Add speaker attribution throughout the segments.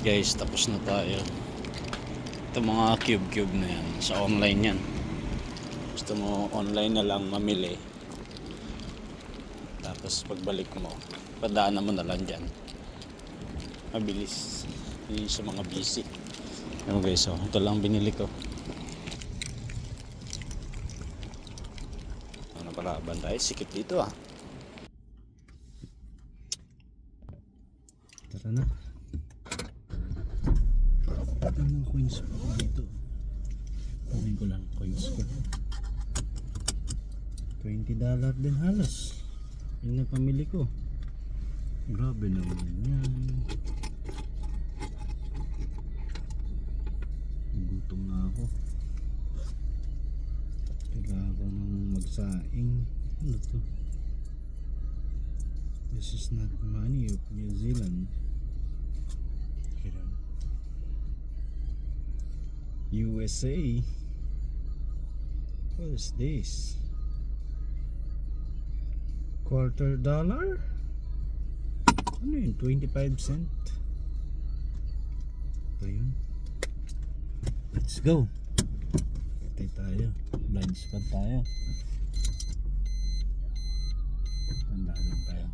Speaker 1: guys, tapos na tayo. Ito mga cube-cube na yan. Sa online yan. Gusto mo online na lang mamili. Tapos pagbalik mo, padaanan mo na lang dyan. Mabilis. Hindi sa mga busy. Ano guys, so ito lang binili ko. Ano pala, bantay, sikip dito ah. Tara na. Ito mga coins ko dito. Kunin ko lang coins ko. 20 dollar din halos. Yun na pamili ko. Grabe naman yan. Gutom na ako. Kailangan ko nang magsaing. Ano to? This is not money of New Zealand. USA. What is this? Quarter dollar? Ano yun? 25 cent? Ito yun. Let's go. Patay tayo. Blind spot tayo. Tanda lang tayo.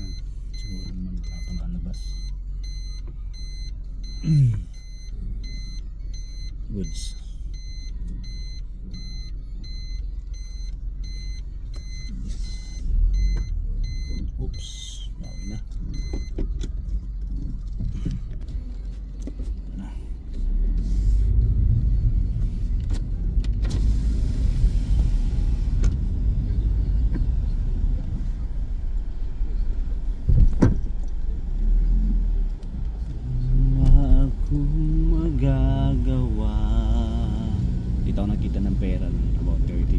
Speaker 1: Yan. Siguro naman wala pang lalabas. Goods. Oops. Bawi na. Na. Wala akong magagawa. Dito ako nakita ng pera ng about 35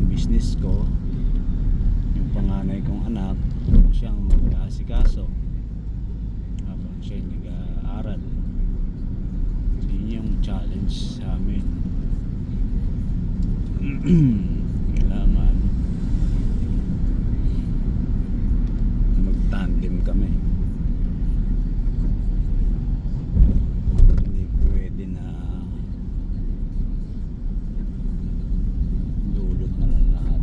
Speaker 1: ng business ko, yung panganay kong anak, siyang mag-aasikaso. Habang siya nag-aaral. Yun yung challenge sa amin. Kailangan mag-tandem kami. Hindi pwede na dulot na lang lahat.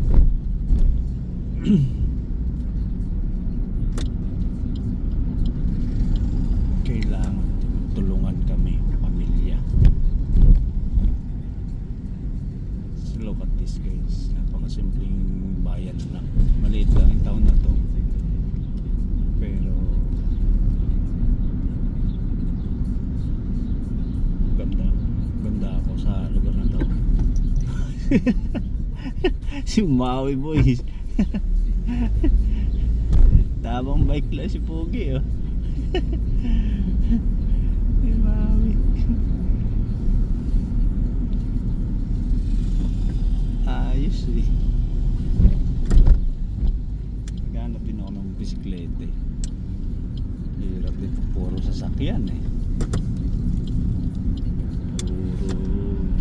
Speaker 1: Kailangan tulungan kami, pamilya. So look at this guys. Napakasimpleng bayan lang. Maliit lang yung taon na to. Pero ganda. Ganda ako sa lugar na to. si Maui boys. Tabang bike lang si Pogi oh. si Maui. Ayos eh. Naghanapin ako ng bisiklete. Hirap dito puro sasakyan eh. Puro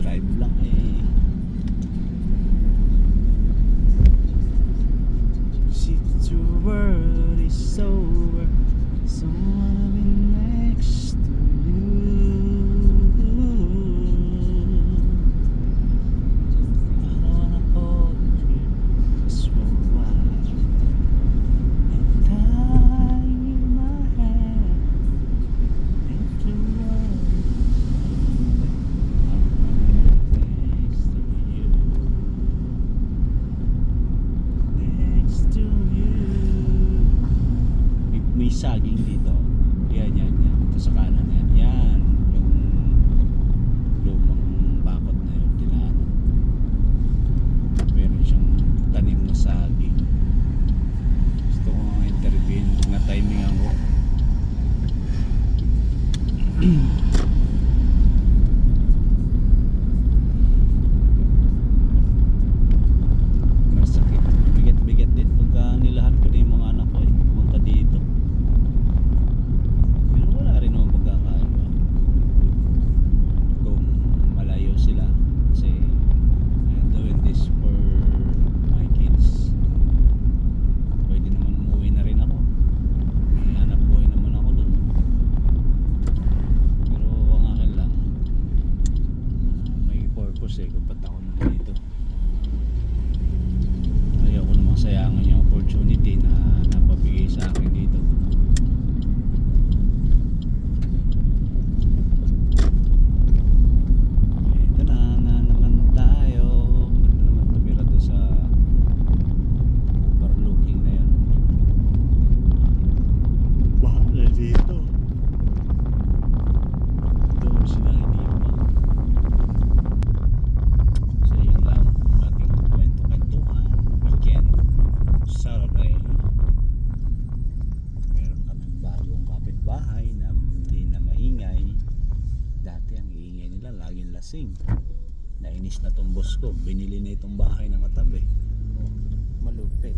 Speaker 1: drive lang eh. Since your world is over, so saging dito. Yan, yan, yan. Ito sa kanan yan. Yan. Yung lumang bakod na yun. Tinaanan. Meron siyang tanim na saging. Gusto ko nga interviewin na timing ako. 是一个不当 lasing nainis na tong boss ko. Binili na itong bahay ng katabi. Oh, malupit.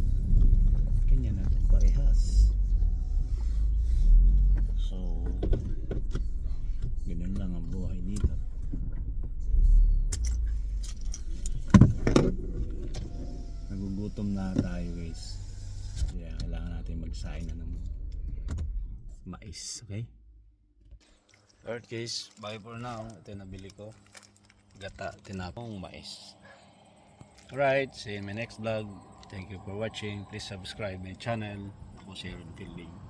Speaker 1: Kanya na itong parehas. So ganun lang ang buhay dito. Nagugutom na tayo guys. Kaya kailangan natin magsain na ng mais okay alright guys bye for now ito yung nabili ko. Gata tinapong mais. Alright see you in my next vlog. Thank you for watching. Please subscribe my channel. Ako si Aaron Fielding